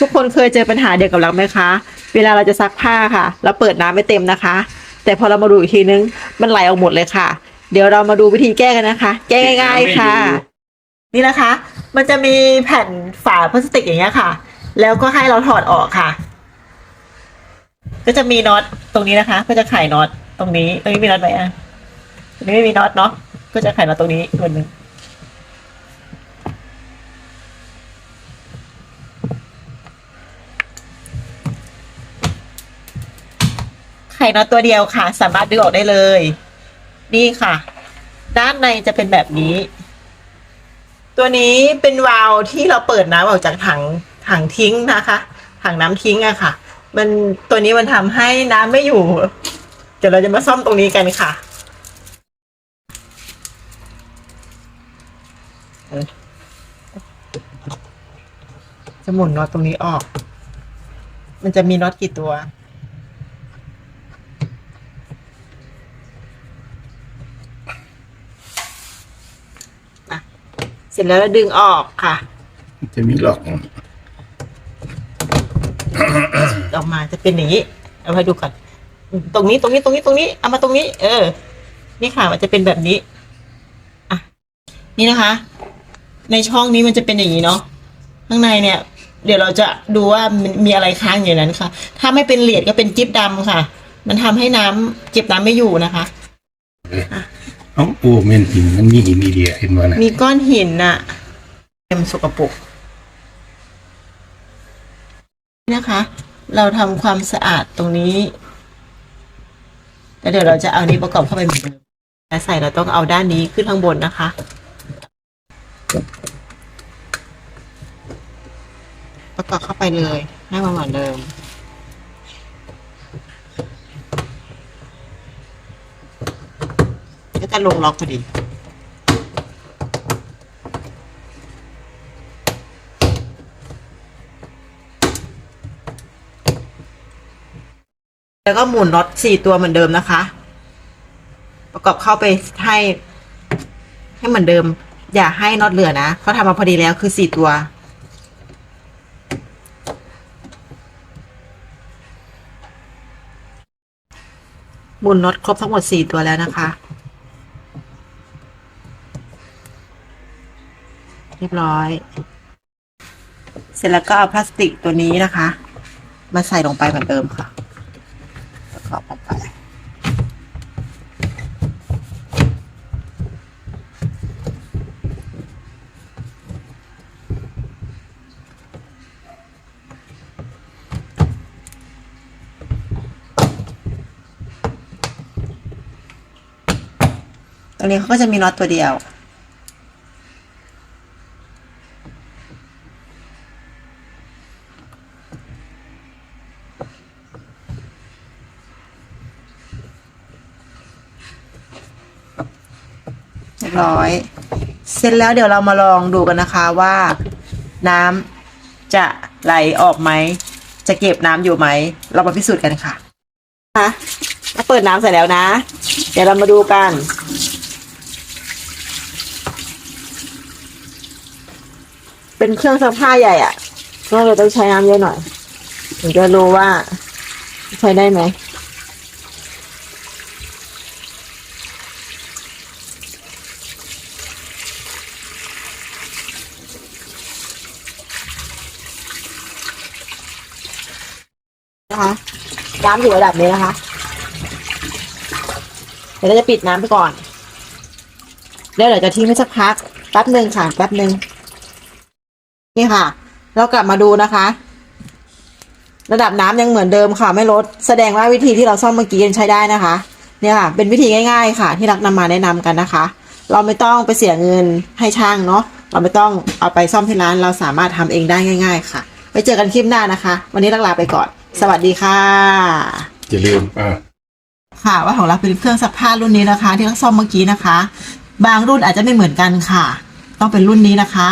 ทุกคนเคยเจอปัญหาเดียวกับเราไหมคะ เวลาเราจะซักผ้าค่ะเราเปิดน้ำไม่เต็มนะคะ แต่พอเรามาดูอีกทีนึงมันไหลออกหมดเลยค่ะ เดี๋ยวเรามาดูวิธีแก้กันนะคะ แก้ง่าย ๆค่ะ นี่นะคะ มันจะมีแผ่นฝาพลาสติกอย่างเงี้ยค่ะ แล้วก็ให้เราถอดออกค่ะ ก็จะมีน็อตตรงนี้นะคะ ก็จะไขน็อตตรงนี้ ตรงนี้มีน็อตไหมอะตรงนี้ไม่มีน็อตเนาะก็จะไขน็อตตรงนี้ตัวหนึ่ง ข่น็อตตัวเดียวค่ะ สามารถดึงออกได้เลย นี่ค่ะ ด้านในจะเป็นแบบนี้ ตัวนี้เป็นวาล์วที่เราเปิดน้ำออกจากถังถังทิ้งนะคะ ถังน้ำทิ้งอะค่ะ มันตัวนี้มันทำให้น้ำไม่อยู่ เดี๋ยวเราจะมาซ่อมตรงนี้กันค่ะจะหมุนน็อตตรงนี้ออก มันจะมีน็อตกี่ตัว เสร็จแล้วเราดึงออกค่ะจะมีหลอกออกมาจะเป็นอย่างนี้ เอาให้ดูก่อน ตรงนี้ตรงนี้ตรงนี้ตรงนี้ เอามาตรงนี้ เออ นี่ค่ะมันจะเป็นแบบนี้ อะ นี่นะคะ ในช่องนี้มันจะเป็นอย่างนี้เนาะ ข้างในเนี่ย เดี๋ยวเราจะดูว่ามันมีอะไรค้างอยู่ในนั้นค่ะ ถ้าไม่เป็นเหรียญก็เป็นจิ๊บดำค่ะ มันทำให้น้ำเก็บน้ำไม่อยู่นะคะ เอ้าโอ้เมนหินมันมีหินอีเดียเห็นว่านะมีก้อนหินน่ะมันสกปรกนี่นะคะ เราทำความสะอาดตรงนี้แล้วเดี๋ยวเราจะเอานี้ประกอบเข้าไปเหมือนเดิมแต่ใส่เราต้องเอาด้านนี้ขึ้นข้างบนนะคะ ประกอบเข้าไปเลยให้มันเหมือนเดิม ก็ลงล็อกพอดี แล้วก็หมุนน็อตสี่ตัวเหมือนเดิมนะคะ ประกอบเข้าไปให้ ให้เหมือนเดิม อย่าให้น็อตเหลือนะเขาทำมาพอดีแล้วคือสี่ตัวหมุนน็อตครบทั้งหมดสี่ตัวแล้วนะคะ เรียบร้อย เสร็จแล้วก็เอาพลาสติกตัวนี้นะคะ มาใส่ลงไปเหมือนเดิมค่ะประกอบลงไปตรงนี้เขาก็จะมีน็อตตัวเดียว เรียบร้อย เสร็จแล้วเดี๋ยวเรามาลองดูกันนะคะว่า น้ำจะไหลออกไหม จะเก็บน้ำอยู่ไหม เรามาพิสูจน์กันค่ะค่ะมาเปิดน้ำเสร็จแล้วนะ เดี๋ยวเรามาดูกันเป็นเครื่องซักผ้าใหญ่อะ่ะก็เลยต้องใช้น้ำเยอะหน่อย ถึงจะรู้ว่าใช้ได้ไหม นะคะน้ำอยู่ระดับนี้นะคะ เดี๋ยวเราจะปิดน้ำไปก่อน แล้วเดี๋ยวจะทิ้งไว้สักพักแป๊บหนึ่งค่ะแป๊บหนึ่งนี่ค่ะ เรากลับมาดูนะคะ ระดับน้ำยังเหมือนเดิมค่ะไม่ลด แสดงว่าวิธีที่เราซ่อมเมื่อกี้ยังใช้ได้นะคะ เนี่ยค่ะ เป็นวิธีง่ายๆค่ะ ที่รักนำมาแนะนำกันนะคะ เราไม่ต้องไปเสียเงินให้ช่างเนาะเราไม่ต้องเอาไปซ่อมที่ร้านเราสามารถทำเองได้ง่าย ๆ ค่ะไว้เจอกันคลิปหน้านะคะ วันนี้รักลาไปก่อน สวัสดีค่ะ อย่าลืมอ่าค่ะว่าของเราเป็นเครื่องซักผ้ารุ่นนี้นะคะ ที่เราซ่อมเมื่อกี้นะคะ บางรุ่นอาจจะไม่เหมือนกันค่ะ ต้องเป็นรุ่นนี้นะคะ